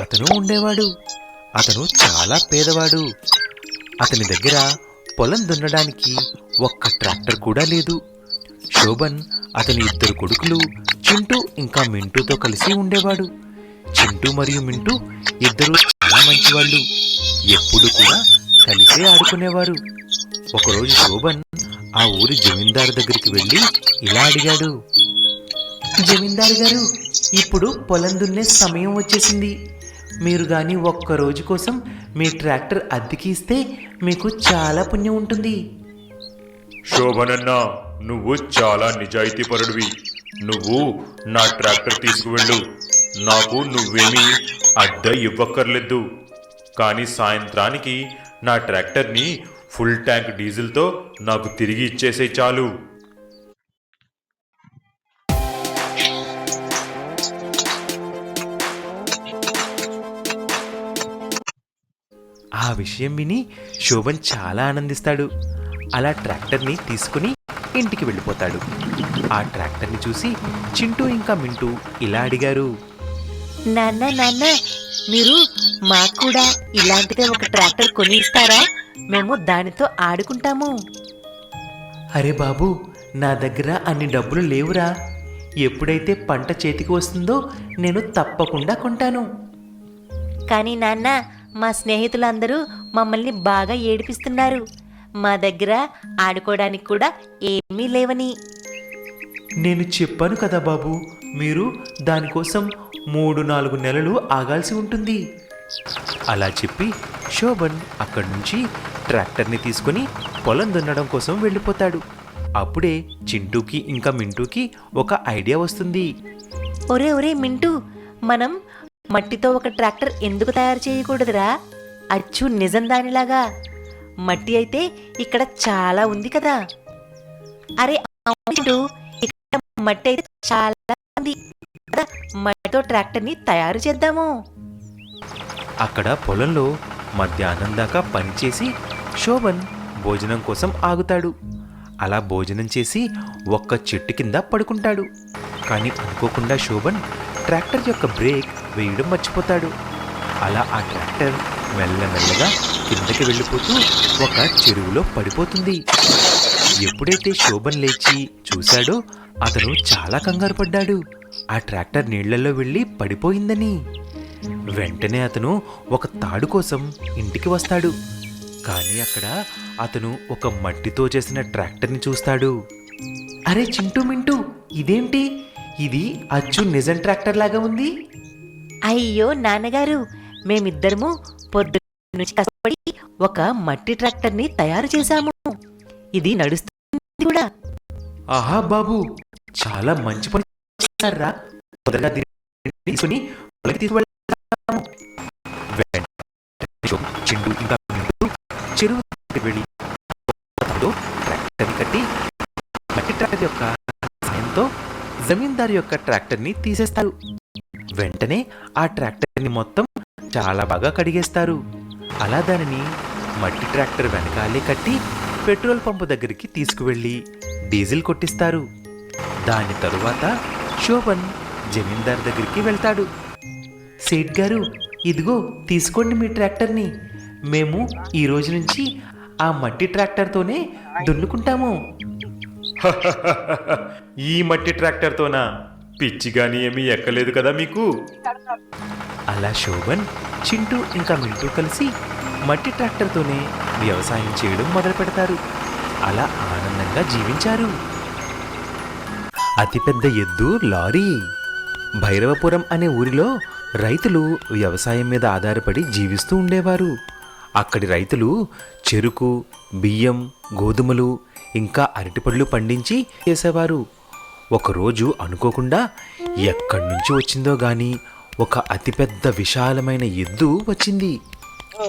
అతను ఉండేవాడు. అతను చాలా పేదవాడు. అతని దగ్గర పొలం దున్నడానికి ఒక్క ట్రాక్టర్ కూడా లేదు. శోభన్ అతని ఇద్దరు కొడుకులు చింటూ ఇంకా మింటూతో కలిసి ఉండేవాడు. చింటూ మరియు మింటూ ఇద్దరు చాలా మంచివాళ్ళు. ఎప్పుడు కూడా కలిసే ఆడుకునేవారు. ఒకరోజు శోభన్ ఆ ఊరి జమీందారు దగ్గరికి వెళ్ళి ఇలా అడిగాడు. జమీందారు గారు ఇప్పుడు పొలం దున్నే సమయం వచ్చేసింది. మీరు కానీ ఒక్క రోజు కోసం మీ ట్రాక్టర్ అద్దెకి ఇస్తే మీకు చాలా పుణ్యం ఉంటుంది. శోభనన్న నువ్వు చాలా నిజాయితీపరుడివి. నువ్వు నా ట్రాక్టర్ తీసుకువెళ్ళు. నాకు నువ్వేమీ అద్దె ఇవ్వక్కర్లేదు. కానీ సాయంత్రానికి నా ట్రాక్టర్ని ఫుల్ ట్యాంక్ డీజిల్తో నాకు తిరిగి ఇచ్చేసే చాలు. ఆ విషయం విని శోభన్ చాలా ఆనందిస్తాడు. అలా ట్రాక్టర్ని తీసుకుని ఇంటికి వెళ్ళిపోతాడు. ఆ ట్రాక్టర్ని చూసి చింటూ ఇంకా మింటూ ఇలా అడిగారు నాన్న నాన్న మీరు మాకు కూడా ఇలాంటిదే ఒక ట్రాక్టర్ కొని ఇస్తారా? మేము దానితో ఆడుకుంటాము. అరే బాబు నా దగ్గర అన్ని డబ్బులు లేవురా. ఎప్పుడైతే పంట చేతికి వస్తుందో నేను తప్పకుండా కొంటాను. కానీ నాన్న మా స్నేహితులందరూ మమ్మల్ని బాగా ఏడిపిస్తున్నారు. మా దగ్గర ఆడుకోవడానికి కూడా ఏమీ లేవని. నేను చెప్పాను కదా బాబు మీరు దానికోసం మూడు నాలుగు నెలలు ఆగాల్సి ఉంటుంది. అలా చెప్పి శోభన్ అక్కడి నుంచి ట్రాక్టర్ని తీసుకుని పొలం దున్నడం కోసం వెళ్ళిపోతాడు. అప్పుడే చింటూకి ఇంకా మింటూకి ఒక ఐడియా వస్తుంది. ఒరే ఒరే మింటూ మనం మట్టితో ఒక ట్రాక్టర్ ఎందుకు తయారు చేయకూడదురా? అచ్చు నిజం దానిలాగా మట్టి అయితే ఇక్కడ చాలా ఉంది కదా. అరే అవును ఇక్కడ మట్టి అయితే చాలా ఉంది మట్టితో ట్రాక్టర్ని తయారు చేద్దాము. అక్కడ పొలంలో మధ్యాహ్నం దాకా పనిచేసి శోభన్ భోజనం కోసం ఆగుతాడు. అలా భోజనం చేసి ఒక్క చెట్టు కింద పడుకుంటాడు. కానీ అనుకోకుండా శోభన్ ట్రాక్టర్ యొక్క బ్రేక్ వేయడం మర్చిపోతాడు. అలా ఆ ట్రాక్టర్ మెల్లమెల్లగా కిందకి వెళ్ళిపోతూ ఒక చెరువులో పడిపోతుంది. ఎప్పుడైతే శోభన్ లేచి చూశాడో అతను చాలా కంగారు పడ్డాడు. ఆ ట్రాక్టర్ నీళ్ళలో వెళ్ళి పడిపోయిందని. వెంటనే అతను ఒక తాడు కోసం ఇంటికి వస్తాడు. కానీ అక్కడ అతను ఒక మట్టితో చేసిన ట్రాక్టర్ని చూస్తాడు. అరే చింటూ మింటూ ఇదేంటి? ఇది అచ్చు నిజం ట్రాక్టర్ లాగా ఉంది. అయ్యో నాన్నగారు మేమిద్దరము పొద్దు నుంచి కష్టపడి ఒక మట్టి ట్రాక్టర్ని తయారు చేశాము. ఇది నడుస్తుంది కూడా. ఆహా బాబు చాలా మంచి పని చేస్తారా తొందరగా తీసుకుని పొలంకి తీసుకువెళ్తాము ఇంకా చెరువు వెళ్ళి ట్రాక్టర్ కట్టి మట్టి ట్రాక్టర్ యొక్క సాయంతో జమీందారు యొక్క ట్రాక్టర్ని తీసేస్తారు. వెంటనే ఆ ట్రాక్టర్ని మొత్తం చాలా బాగా కడిగేస్తారు. అలా దానిని మట్టి ట్రాక్టర్ వెనకాలే కట్టి పెట్రోల్ పంపు దగ్గరికి తీసుకువెళ్ళి డీజిల్ కొట్టిస్తారు. దాని తరువాత శోభన్ జమీందార్ దగ్గరికి వెళ్తాడు. సేట్ గారు ఇదిగో తీసుకోండి మీ ట్రాక్టర్ని. మేము ఈ రోజు నుంచి ఆ మట్టి ట్రాక్టర్తోనే దున్నుకుంటాము. ఈ మట్టి ట్రాక్టర్తోనా? పిచ్చి గాని ఏమీ ఎక్కలేదు కదా మీకు? అలా శోభన్ చింటూ ఇంకా మింటూ కలిసి మట్టి ట్రాక్టర్తోనే వ్యవసాయం చేయడం మొదలు పెడతారు. అలా ఆనందంగా జీవించారు. అతిపెద్ద ఎద్దు లారీ. భైరవపురం అనే ఊరిలో రైతులు వ్యవసాయం మీద ఆధారపడి జీవిస్తూ ఉండేవారు. అక్కడి రైతులు చెరుకు బియ్యం గోధుమలు ఇంకా అరటిపళ్ళు పండించి చేసేవారు ఒకరోజు అనుకోకుండా ఎక్కడి నుంచి వచ్చిందో గాని ఒక అతిపెద్ద విశాలమైన ఎద్దు వచ్చింది.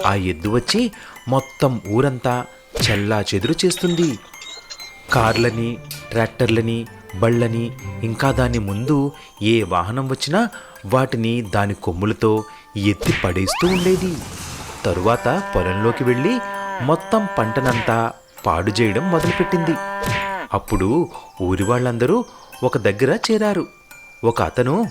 ఆ ఎద్దు వచ్చి మొత్తం ఊరంతా చెల్లా చెదురు చేస్తుంది. కార్లని ట్రాక్టర్లని బళ్ళని ఇంకా దాని ముందు ఏ వాహనం వచ్చినా వాటిని దాని కొమ్ములతో ఎత్తి పడేస్తూ ఉండేది. తరువాత పొలంలోకి వెళ్ళి మొత్తం పంటనంతా పాడు చేయడం మొదలుపెట్టింది. అప్పుడు ఊరి వాళ్ళందరూ ఒక దగ్గర చేరారు. ఒక అతను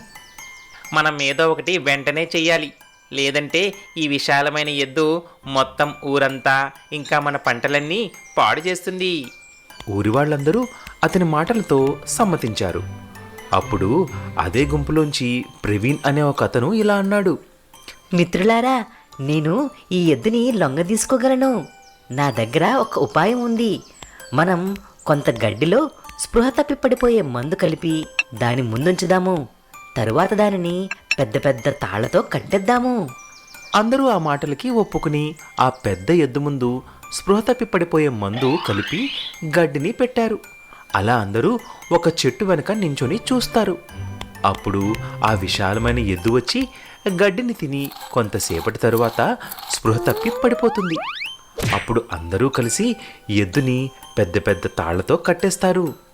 మనం ఏదో ఒకటి వెంటనే చెయ్యాలి. లేదంటే ఈ విశాలమైన ఎద్దు మొత్తం ఊరంతా ఇంకా మన పంటలన్నీ పాడు చేస్తుంది. ఊరి వాళ్ళందరూ అతని మాటలతో సమ్మతించారు. అప్పుడు అదే గుంపులోంచి ప్రవీణ్ అనే ఒక అతను ఇలా అన్నాడు. మిత్రులారా నేను ఈ ఎద్దుని లొంగ తీసుకోగలను. నా దగ్గర ఒక ఉపాయం ఉంది. మనం కొంత గడ్డిలో స్పృహ తప్పి పడిపోయే మందు కలిపి దాని ముందుంచుదాము. తరువాత దానిని పెద్ద పెద్ద తాళ్ళతో కట్టేద్దాము. అందరూ ఆ మాటలకి ఒప్పుకుని ఆ పెద్ద ఎద్దు ముందు స్పృహ తప్పి పడిపోయే మందు కలిపి గడ్డిని పెట్టారు. అలా అందరూ ఒక చెట్టు వెనక నించొని చూస్తారు. అప్పుడు ఆ విశాలమైన ఎద్దు వచ్చి గడ్డిని తిని కొంతసేపటి తరువాత స్పృహ తప్పి పడిపోతుంది. అప్పుడు అందరూ కలిసి ఎద్దుని పెద్ద పెద్ద తాళ్ళతో కట్టేస్తారు.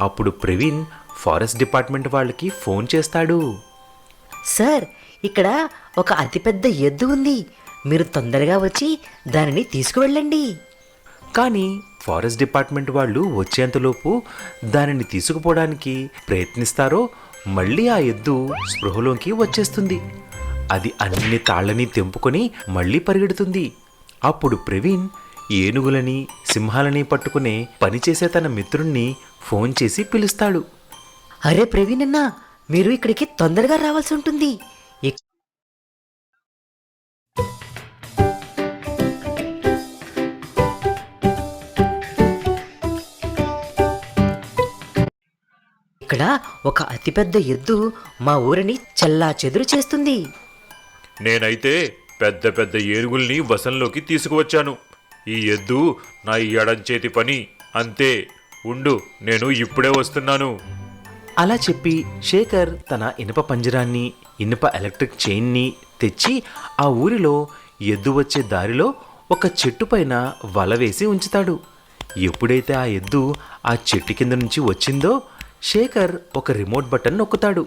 అప్పుడు ప్రవీణ్ ఫారెస్ట్ డిపార్ట్మెంట్ వాళ్ళకి ఫోన్ చేస్తాడు. సార్ ఇక్కడ ఒక అతిపెద్ద ఎద్దు ఉంది. మీరు తొందరగా వచ్చి దానిని తీసుకువెళ్ళండి. కానీ ఫారెస్ట్ డిపార్ట్మెంట్ వాళ్ళు వచ్చేంతలోపు దానిని తీసుకుపోవడానికి ప్రయత్నిస్తారో మళ్ళీ ఆ ఎద్దు స్పృహలోకి వచ్చేస్తుంది. అది అన్ని తాళ్ళని తెంపుకొని మళ్ళీ పరిగెడుతుంది. అప్పుడు ప్రవీణ్ ఏనుగులని సింహాలని పట్టుకునే పనిచేసే తన మిత్రుణ్ణి ఫోన్ చేసి పిలుస్తాడు. అరే ప్రవీణ్ అన్న మీరు ఇక్కడికి తొందరగా రావాల్సి ఉంటుంది. ఇక్- ఇక్కడ ఒక అతిపెద్ద ఎద్దు మా ఊరిని చల్లా చెదురు చేస్తుంది. నేనైతే పెద్ద పెద్ద ఏనుగుల్ని వశంలోకి తీసుకువచ్చాను. ఈ ఎద్దు నా ఎడంచేతి పని. అంతే ఉండు నేను ఇప్పుడే వస్తున్నాను. అలా చెప్పి శేఖర్ తన ఇనుప పంజరాన్ని ఇనుప ఎలక్ట్రిక్ చైన్ని తెచ్చి ఆ ఊరిలో ఎద్దు వచ్చే దారిలో ఒక చెట్టు పైన వల వేసి ఉంచుతాడు. ఎప్పుడైతే ఆ ఎద్దు ఆ చెట్టు కింద నుంచి వచ్చిందో శేఖర్ ఒక రిమోట్ బటన్ నొక్కుతాడు.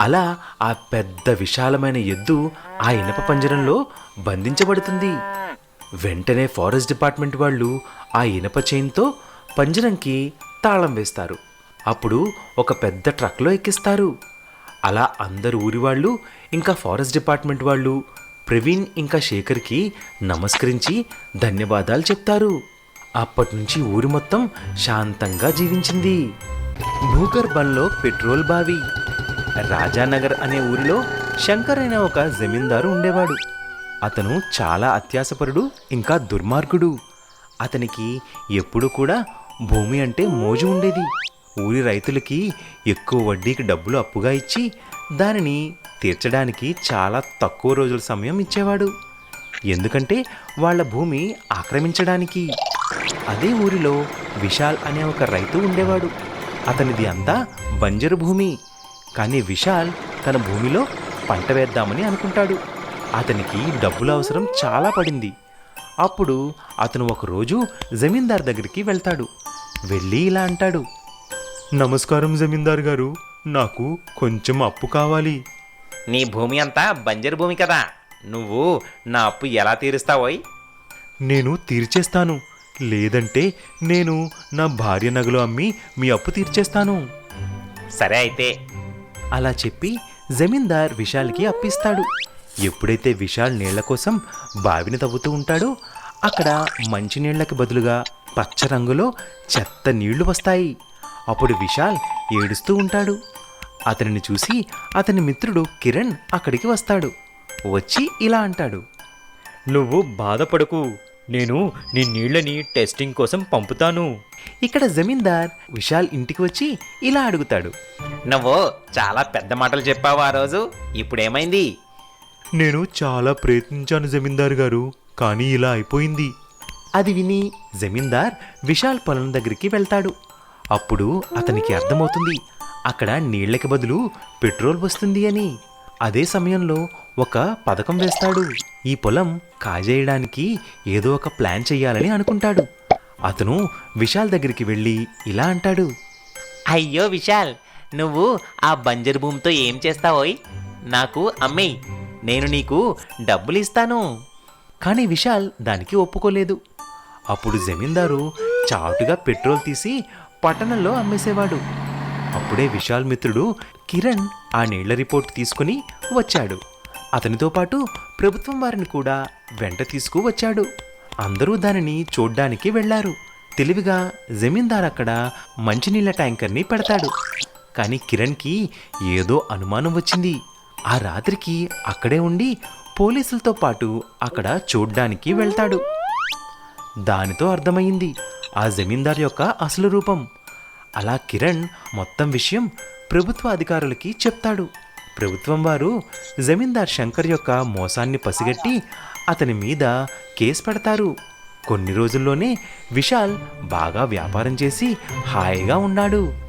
అలా ఆ పెద్ద విశాలమైన ఎద్దు ఆ ఇనప పంజరంలో బంధించబడుతుంది. వెంటనే ఫారెస్ట్ డిపార్ట్మెంట్ వాళ్ళు ఆ ఇనప చైన్తో పంజరంకి తాళం వేస్తారు. అప్పుడు ఒక పెద్ద ట్రక్లో ఎక్కిస్తారు. అలా అందరు ఊరి వాళ్ళు ఇంకా ఫారెస్ట్ డిపార్ట్మెంట్ వాళ్ళు ప్రవీణ్ ఇంకా శేఖర్కి నమస్కరించి ధన్యవాదాలు చెప్తారు. అప్పటి నుంచి ఊరి మొత్తం శాంతంగా జీవించింది. భూగర్భంలో పెట్రోల్ బావి రాజానగర్ అనే ఊరిలో శంకర్ అయిన ఒక జమీందారు ఉండేవాడు. అతను చాలా అత్యాసపరుడు ఇంకా దుర్మార్గుడు. అతనికి ఎప్పుడు కూడా భూమి అంటే మోజు ఉండేది. ఊరి రైతులకి ఎక్కువ వడ్డీకి డబ్బులు అప్పుగా ఇచ్చి దానిని తీర్చడానికి చాలా తక్కువ రోజుల సమయం ఇచ్చేవాడు. ఎందుకంటే వాళ్ళ భూమి ఆక్రమించడానికి. అదే ఊరిలో విశాల్ అనే ఒక రైతు ఉండేవాడు. అతనిది అంతా బంజరు భూమి. కానీ విశాల్ తన భూమిలో పంట వేద్దామని అనుకుంటాడు. అతనికి డబ్బుల అవసరం చాలా పడింది. అప్పుడు అతను ఒకరోజు జమీందార్ దగ్గరికి వెళ్తాడు. వెళ్ళి ఇలా అంటాడు నమస్కారం జమీందార్ గారు నాకు కొంచెం అప్పు కావాలి. నీ భూమి అంతా బంజరు భూమి కదా నువ్వు నా అప్పు ఎలా తీరుస్తావోయ్? నేను తీర్చేస్తాను లేదంటే నేను నా భార్య నగలు అమ్మి మీ అప్పు తీర్చేస్తాను. సరే అయితే. అలా చెప్పి జమీందార్ విశాల్కి అప్పిస్తాడు. ఎప్పుడైతే విశాల్ నీళ్ళ కోసం బావిని తవ్వుతూ ఉంటాడో అక్కడ మంచినీళ్ళకి బదులుగా పచ్చ రంగులో చెత్త నీళ్ళు వస్తాయి. అప్పుడు విశాల్ ఏడుస్తూ ఉంటాడు. అతనిని చూసి అతని మిత్రుడు కిరణ్ అక్కడికి వస్తాడు. వచ్చి ఇలా అంటాడు. నువ్వు బాధపడకు. నేను నీ నీళ్ళని టెస్టింగ్ కోసం పంపుతాను. ఇక్కడ జమీందార్ విశాల్ ఇంటికి వచ్చి ఇలా అడుగుతాడు. నువ్వు చాలా పెద్ద మాటలు చెప్పావు ఆ రోజు. ఇప్పుడేమైంది? నేను చాలా ప్రయత్నించాను జమీందార్ గారు. కానీ ఇలా అయిపోయింది. అది విని జమీందార్ విశాల్ పొలం దగ్గరికి వెళ్తాడు. అప్పుడు అతనికి అర్థమవుతుంది అక్కడ నీళ్ళకి బదులు పెట్రోల్ వస్తుంది అని. అదే సమయంలో ఒక పథకం వేస్తాడు. ఈ పొలం కాజేయడానికి ఏదో ఒక ప్లాన్ చెయ్యాలని అనుకుంటాడు. అతను విశాల్ దగ్గరికి వెళ్ళి ఇలా అంటాడు. అయ్యో విశాల్ నువ్వు ఆ బంజరు భూమితో ఏం చేస్తావోయ్? నాకు అమ్మేయ్ నేను నీకు డబ్బులు ఇస్తాను కానీ విశాల్ దానికి ఒప్పుకోలేదు. అప్పుడు జమీందారు చాటుగా పెట్రోల్ తీసి పట్టణంలో అమ్మేసేవాడు. అప్పుడే విశాల్ మిత్రుడు కిరణ్ ఆ నీళ్ళ రిపోర్ట్ తీసుకుని వచ్చాడు. అతనితో పాటు ప్రభుత్వం వారిని కూడా వెంట తీసుకువచ్చాడు అందరూ దానిని చూడ్డానికి వెళ్ళారు తెలివిగా జమీందార్ అక్కడ మంచినీళ్ళ ట్యాంకర్ని పెడతాడు. కానీ కిరణ్కి ఏదో అనుమానం వచ్చింది. ఆ రాత్రికి అక్కడే ఉండి పోలీసులతో పాటు అక్కడ చూడ్డానికి వెళ్తాడు. దానితో అర్థమైంది ఆ జమీందార్ యొక్క అసలు రూపం. అలా కిరణ్ మొత్తం విషయం ప్రభుత్వ అధికారులకి చెప్తాడు. ప్రభుత్వం వారు జమీందార్ శంకర్ యొక్క మోసాన్ని పసిగట్టి అతని మీద కేసు పెడతారు. కొన్ని రోజుల్లోనే విశాల్ బాగా వ్యాపారం చేసి హాయిగా ఉన్నాడు.